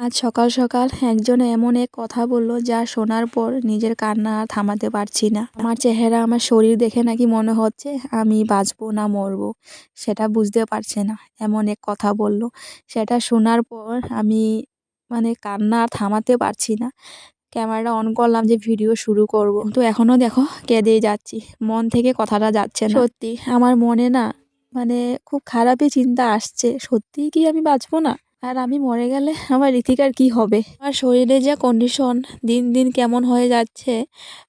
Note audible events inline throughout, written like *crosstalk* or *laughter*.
আজ সকাল সকাল একজন এমন এক কথা বলল, যা শোনার পর নিজের কান্না আর থামাতে পারছি না। আমার চেহারা, আমার শরীর দেখে নাকি মনে হচ্ছে আমি বাঁচবো না মরবো, সেটা বুঝতে পারছে না। এমন এক কথা বলল। সেটা শোনার পর আমি মানে কান্না আর থামাতে পারছি না। ক্যামেরাটা অন করলাম যে ভিডিও শুরু করব। তো এখনও দেখো কেঁদেই যাচ্ছি। মন থেকে কথাটা যাচ্ছে না। সত্যি, আমার মনে না মানে খুব খারাপই চিন্তা আসছে। সত্যিই কি আমি বাঁচবো না? আর আমি মরে গেলে আমার ঋতিকার কি হবে? আমার শরীরে যা কন্ডিশন দিন দিন কেমন হয়ে যাচ্ছে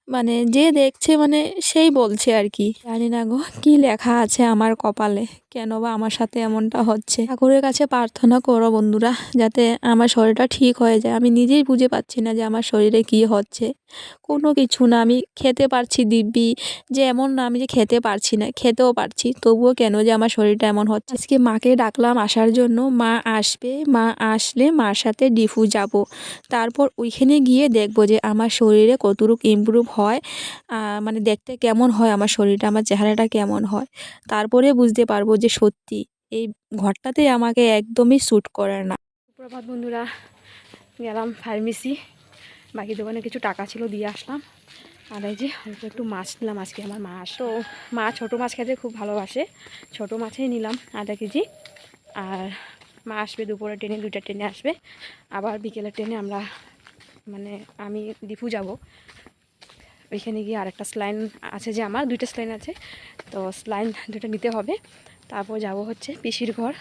মানে যে দেখছে মানে সেই বলছে আর কি। জানি না গো, কি লেখা আছে আমার কপালে। কেন বা আমার সাথে এমনটা হচ্ছে? ঠাকুরের কাছে প্রার্থনা করো বন্ধুরা, যাতে আমার শরীরটা ঠিক হয়ে যায়। আমি নিজেই বুঝে পাচ্ছি না যে আমার শরীরে কি হচ্ছে। কোনো কিছু না, আমি খেতে পারছি দিব্যি, যে এমন না, আমি যে খেতে পারছি না, খেতেও পারছি। তবুও কেন যে আমার শরীরটা এমন হচ্ছে? আজকে মাকে ডাকলাম আসার জন্য, মা আসবে, মা আসলে মার সাথে ডিফু যাব। তারপর ওইখানে গিয়ে দেখব যে আমার শরীরে কতটুকু ইমপ্রুভ হয় মানে দেখতে কেমন হয় আমার শরীরটা, আমার চেহারাটা কেমন হয়। তারপরে বুঝতে পারব যে সত্যি এই ঘরটাতে আমাকে একদমই শ্যুট করে না। প্রভাত বন্ধুরা গেলাম ফার্মেসি বাকি দোকানে কিছু টাকা ছিল দিয়ে আসলাম। আর এই যে অল্প একটু মাছ নিলাম আজকে আমার মা তো মা ছোটো মাছ খেতে খুব ভালোবাসে ছোটো মাছেই নিলাম আধা কেজি। আর মা আসবে দুপুরে ট্রেনে দুইটা ট্রেনে আসবে। আবার বিকেলের ট্রেনে আমরা মানে আমি দীপু যাব। ওইখানে গিয়ে আরেকটা স্লাইন আছে যে আমার দুইটা স্লাইন আছে। তো স্লাইন দুটো নিতে হবে। তারপর যাব হচ্ছে পিসির ঘর।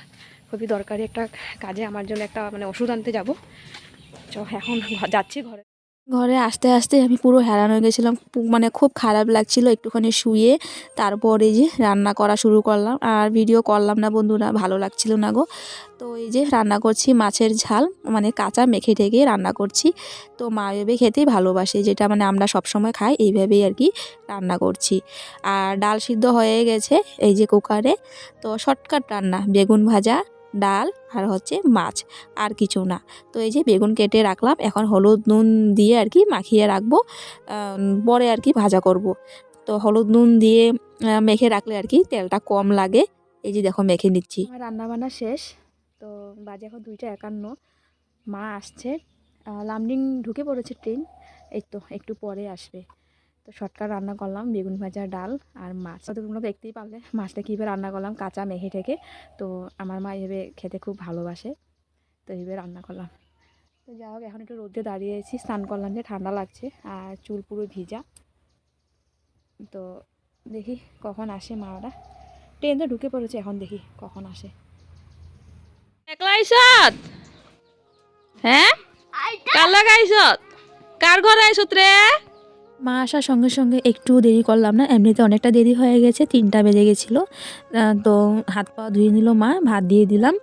খুবই দরকারি একটা কাজে, আমার জন্য একটা মানে ওষুধ আনতে যাব। চ, এখন যাচ্ছি ঘরে। ঘরে আসতে আসতে আমি পুরো হ্যারান হয়ে গেছিলাম। মানে খুব খারাপ লাগছিল একটুখানি শুয়ে। তারপরে যে রান্না করা শুরু করলাম। আর ভিডিও করলাম না বন্ধুরা, ভালো লাগছিল না গো। তো এই যে রান্না করছি, মাছের ঝাল মানে কাঁচা মেখে ঠেকে রান্না করছি। তো মা ভেবে খেতেই ভালোবাসে, যেটা মানে আমরা সবসময় খাই, এইভাবেই আর কি রান্না করছি। আর ডাল সিদ্ধ হয়ে গেছে এই যে কুকারে তো শর্টকাট রান্না, বেগুন ভাজা ডাল আর হচ্ছে মাছ, আর কিছু না। তো এই যে বেগুন কেটে রাখলাম, এখন হলুদ নুন দিয়ে আর কি মাখিয়ে রাখব পরে আর কি ভাজা করব। তো হলুদ নুন দিয়ে মেখে রাখলে আর কি তেলটা কম লাগে। এই যে দেখো মেখে নিচ্ছি। রান্নাবান্না শেষ, তো বাজে এখন দুইটা একান্ন। মা আসছে লামডিং ঢুকে পড়েছে ট্রেন, এই তো একটু পরে আসবে। তো শর্টকাট রান্না করলাম, বেগুন ভাজা, ডাল আর মাছ। তো তোমরা দেখতেই পারলে মাছটা কীভাবে রান্না করলাম, কাঁচা মেখে ঠেকে তো আমার মা এভাবে খেতে খুব ভালোবাসে, তো এইভাবে রান্না করলাম। তো যাই হোক, এখন একটু রোদে দাঁড়িয়েছি, স্নান করলাম, যে ঠান্ডা লাগছে আর চুল পুরো ভিজা। তো দেখি কখন আসে মারা। ট্রেন তো ঢুকে পড়েছে, এখন দেখি কখন আসে। হ্যাঁ? কার ঘরে আইসত রে? মা আসার সঙ্গে সঙ্গে একটু দেরি করলাম না, এমনিতে অনেকটা দেরি হয়ে গেছে, তিনটা বেজে গেছিল। তো হাত পা ধুয়ে নিল মা, ভাত দিয়ে দিলাম,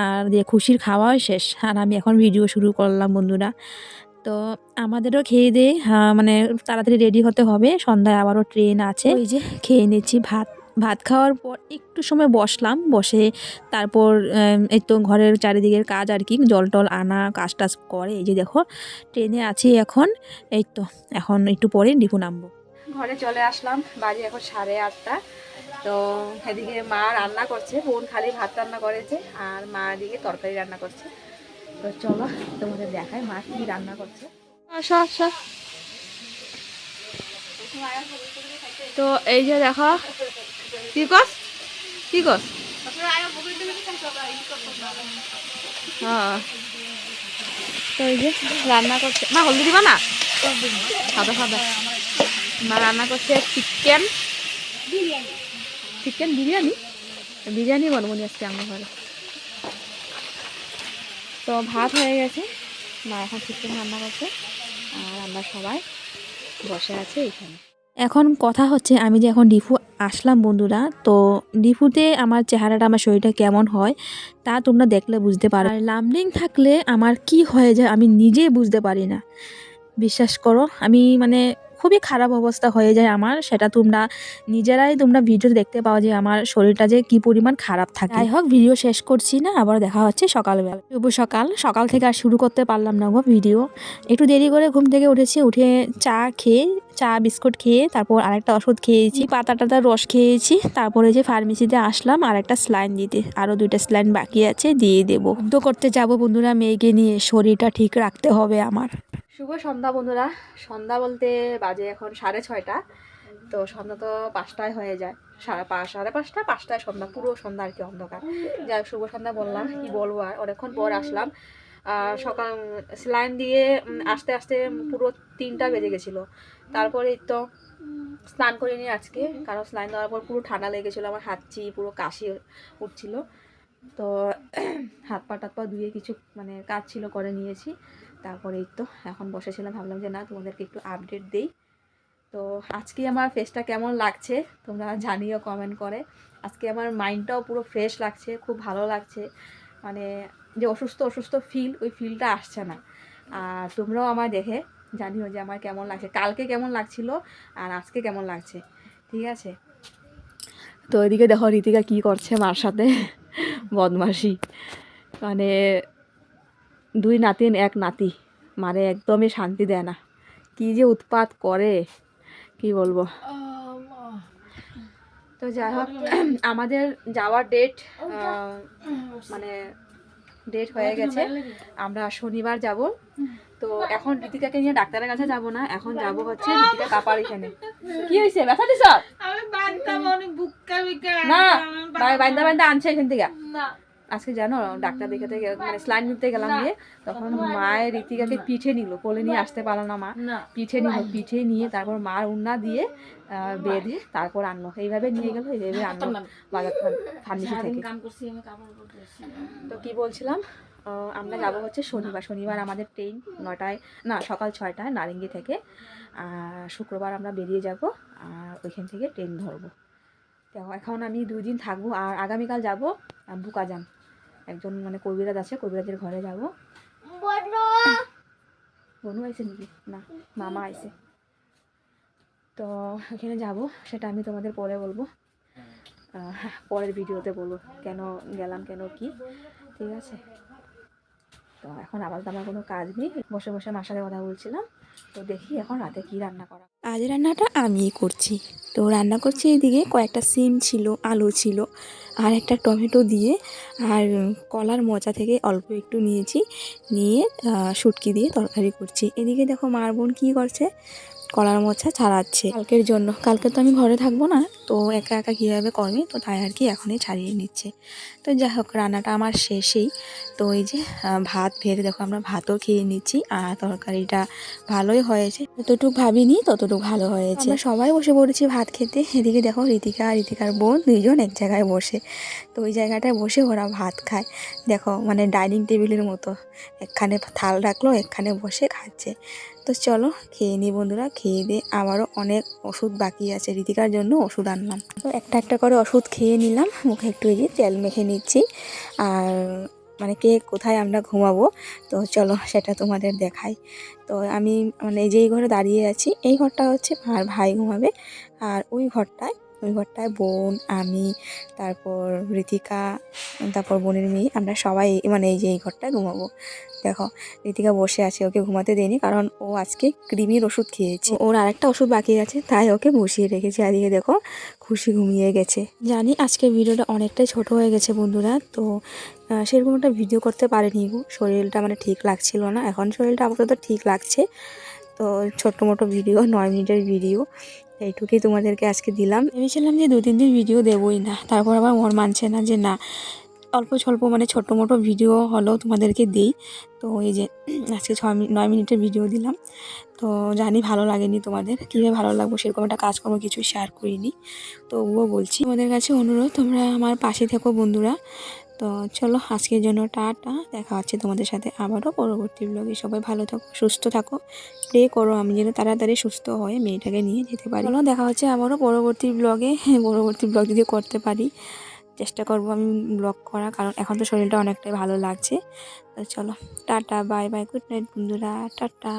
আর দিয়ে খুশির খাওয়াও শেষ, আর আমি এখন ভিডিও শুরু করলাম বন্ধুরা। তো আমাদেরও খেয়ে দিয়ে মানে তাড়াতাড়ি রেডি হতে হবে, সন্ধ্যায় আবারও ট্রেন আছে। ওই যে, খেয়ে নিচ্ছি ভাত। ভাত খাওয়ার পর একটু সময় বসলাম বসে তারপর এই তো ঘরের চারিদিকের কাজ আর কি জল টল আনা কাজ টাজ করে এই যে দেখো ট্রেনে আছি এখন এই তো এখন একটু পরে ডিপু নামবো। ঘরে চলে আসলাম বাজে এখন সাড়ে আটটা তো এদিকে মা রান্না করছে বোন খালি ভাত রান্না করেছে আর মা এদিকে তরকারি রান্না করছে। তো চলো তোমাদের দেখায় মা কি রান্না করছে। আসো আসো। তো এই যে দেখো কি কস? কি কস? হ্যাঁ। রান্না করছে। মা, হলদি দিবা না? সাদা সাদা মা রান্না করছে চিকেন। চিকেন বিরিয়ানি? বিরিয়ানি বানবো নি আজকে আমার ঘরে। তো ভাত হয়ে গেছে। মা এখন চিকেন রান্না করছে। আর আমরা সবাই বসে আছে এখানে। এখন কথা হচ্ছে আমি যে এখন ডিফু আসলাম বন্ধুরা, তো ডিফুতে আমার চেহারাটা, আমার শরীরটা কেমন হয় তা তোমরা দেখলে বুঝতে পারো। আর লামলিং থাকলে আমার কি হয়ে যায় আমি নিজে বুঝতে পারি না। বিশ্বাস করো, আমি মানে খুবই খারাপ অবস্থা হয়ে যায় আমার, সেটা তোমরা নিজেরাই তোমরা ভিডিও দেখতে পাও যে আমার শরীরটা যে কি পরিমাণ খারাপ থাকে। যাই হোক, ভিডিও শেষ করছি না, আবার দেখা হচ্ছে সকালবেলা। শুভ সকাল সকাল থেকে আর শুরু করতে পারলাম না গো ভিডিও। একটু দেরি করে ঘুম থেকে উঠেছি, উঠে চা খেয়ে চা, বিস্কুট খেয়ে তারপর আরেকটা ওষুধ খেয়েছি। পাতা টাতার রস খেয়েছি। তারপরে যে ফার্মেসিতে আসলাম আর একটা স্লাইন দিতে। আরও দুইটা স্লাইন বাকি আছে, দিয়ে দেবো। যুদ্ধ করতে যাব বন্ধুরা, মেয়েকে নিয়ে। শরীরটা ঠিক রাখতে হবে আমার। শুভ সন্ধ্যা বন্ধুরা। সন্ধ্যা বলতে বাজে এখন সাড়ে ছয়টা। তো সন্ধ্যা তো পাঁচটায় হয়ে যায়। সাড়ে পাঁচ সাড়ে পাঁচটা, পাঁচটায় সন্ধ্যা। পুরো সন্ধ্যা আর কি অন্ধকার। যাই শুভ সন্ধ্যা বললাম। কি বলব আর? অনেকক্ষণ পর আসলাম। সকাল স্লাইন দিয়ে আস্তে আস্তে পুরো তিনটা বেজে গেছিল। তারপরে তো স্নান করে নিয়ে আজকে, কারণ স্নান দেওয়ার পর পুরো ঠান্ডা লেগেছিলো আমার হাঁচি পুরো কাশি উঠছিল। তো *clears throat* হাত পা টাত পা ধুয়ে কিছু মানে কাজ ছিল করে নিয়েছি। তারপরে তো এখন বসেছিলাম, ভাবলাম যে না, তোমাদেরকে একটু আপডেট দেই। তো আজকে আমার ফেসটা কেমন লাগছে, তোমরা জানিও কমেন্ট করে। আজকে আমার মাইন্ডটাও পুরো ফ্রেশ লাগছে, খুব ভালো লাগছে। মানে যে অসুস্থ অসুস্থ ফিল ওই ফিলটা আসছে না। আর তোমরাও আমার দেখে জানিও যে আমার কেমন লাগছে। কালকে কেমন লাগছিল আর আজকে কেমন লাগছে, ঠিক আছে? তো এদিকে দেখো রীতিকা কী করছে মার সাথে বদমাসি মানে দুই নাতিন এক নাতি মানে একদমই শান্তি দেয় না। কি যে উৎপাত করে, কি বলব? তো যাই হোক *clears throat* আমাদের যাওয়ার ডেট মানে ডেট হয়ে গেছে। আমরা শনিবার যাব। তো এখন রীতিকাকে নিয়ে ডাক্তারের কাছে যাব না এখন যাব হচ্ছে রীতিকা কাপার এখানে। কি হয়েছে? ব্যথা দিছ? না বাইন্দা বাইন্দা আনছে এখান থেকে। আজকে জানো ডাক্তার দেখাতে মানে স্লাইন নিতে গেলাম গিয়ে তখন মায়ের রীতিকাকে পিঠে নিল কোলে নিয়ে আসতে পারল না মা। পিঠে নিল পিঠে নিয়ে তারপর মার উন্না দিয়ে বেঁধে তারপর আনলো। এইভাবে নিয়ে গেল এইভাবে আনলো বাজার ফার্মেসি থেকে। তো কি বলছিলাম? আমরা যাব হচ্ছে শনিবার। শনিবার আমাদের ট্রেন নটায় না সকাল ছয়টায় নারেঙ্গি থেকে। আর শুক্রবার আমরা বেরিয়ে যাব আর ওইখান থেকে ট্রেন ধরবো। তো এখন আমি দুই দিন থাকব আর আগামীকাল যাব বুকাজান। একজন মানে কবিরাজ আছে কবিরাজের ঘরে যাব। বনু আইসে নাকি? না মামা আইসে তো এখানে যাব সেটা আমি তোমাদের পরে বলব। পরের ভিডিওতে বলব কেন গেলাম কেন কি। ঠিক আছে? তো এখন আবার আমার কোনো কাজ নেই। বসে বসে মার সাথে কথা বলছিলাম। তো দেখি এখন রাতে কি রান্না করা আজ রান্নাটা আমিই করছি। তো রান্না করছি এদিকে কয়েকটা সিম ছিল, আলু ছিল, আর একটা টমেটো দিয়ে, আর কলার মোচা থেকে অল্প একটু নিয়েছি। নিয়ে শুটকি দিয়ে তরকারি করছি। এদিকে দেখো মার বোন কী করছে? কলার মোচা ছাড়াচ্ছে। কালকের জন্য। কালকে তো আমি ঘরে থাকব না তো একা একা কীভাবে করবে? তো তাই আর কি এখনই ছাড়িয়ে নিচ্ছে। তো যাই হোক রান্নাটা আমার শেষেই। তো এই যে ভাত ভেড়ে দেখো আমরা ভাতও খেয়ে নিচ্ছি আর তরকারিটা ভালোই হয়েছে। যতটুকু ভাবিনি ততটুকু ভালো হয়েছে। আমরা সবাই বসে পড়েছি ভাত খেতে। এদিকে দেখো রীতিকা আর রীতিকার বোন দুইজন এক জায়গায় বসে। তো ওই জায়গাটায় বসে ওরা ভাত খায়। দেখো মানে ডাইনিং টেবিলের মতো। এখানে থাল রাখল এখানে বসে খাচ্ছে। তো চলো, খেয়ে নিই বন্ধুরা, খেয়ে দিয়ে আবারও অনেক ওষুধ বাকি আছে। রীতিকার জন্য ওষুধ আনলাম। তো একটা একটা করে ওষুধ খেয়ে নিলাম, মুখে একটু এই তেল মেখে নিচ্ছি। আর মানে কে কোথায় আমরা ঘুমাবো? তো চলো, সেটা তোমাদের দেখাই। তো আমি মানে যেই ঘরে দাঁড়িয়ে আছি, এই ঘরটা হচ্ছে আমার ভাই ঘুমাবে। আর ওই ঘরটায় ওই ঘরটায় বোন, আমি, তারপর ঋতিকা তারপর বোনের মেয়ে, আমরা সবাই মানে এই যে এই ঘরটায় ঘুমাবো। দেখো ঋতিকা বসে আছে, ওকে ঘুমাতে দেয়নি কারণ ও আজকে কৃমির ওষুধ খেয়েছে। ওর আরেকটা ওষুধ বাকি আছে, তাই ওকে বসিয়ে রেখেছি। আর এদিকে দেখো, খুশি ঘুমিয়ে গেছে। জানি আজকে ভিডিওটা অনেকটাই ছোট হয়ে গেছে বন্ধুরা, তো সেরকম একটা ভিডিও করতে পারিনি। শরীরটা মানে ঠিক লাগছিল না, এখন শরীরটা আপাতত ঠিক লাগছে। তো, ছোট্ট মোটো ভিডিও, নয় মিনিটের ভিডিও। এইটুকুই তোমাদেরকে আজকে দিলাম। ভেবেছিলাম যে দু তিন দিন ভিডিও দেবই না। তারপর আবার মন মানছে না যে না, অল্প স্বল্প মানে ছোটো মোটো ভিডিও হলেও তোমাদেরকে দিই। তো এই যে *clears throat* আজকে মিনিট নয় মিনিটের ভিডিও দিলাম। তো জানি ভালো লাগেনি তোমাদের। কীভাবে ভালো লাগবো সেরকম একটা কাজকর্ম কিছু শেয়ার করিনি। তবুও বলছি তোমাদের কাছে অনুরোধ, তোমরা আমার পাশে থেকো বন্ধুরা। তো চলো, আজকের জন্য টাটা। দেখা হচ্ছে তোমাদের সাথে আবারও পরবর্তী ব্লগে সবাই ভালো থাকো, সুস্থ থাকো। প্রে করো আমি যেন তাড়াতাড়ি সুস্থ হয়ে মেয়েটাকে নিয়ে যেতে পারি। চলো, দেখা হচ্ছে আবারও পরবর্তী ব্লগে পরবর্তী ব্লগ যদি করতে পারি, চেষ্টা করব আমি ব্লগ করা, কারণ এখন তো শরীরটা অনেকটাই ভালো লাগছে। তো চলো, tata bye bye good night বন্ধুরা, টাটা।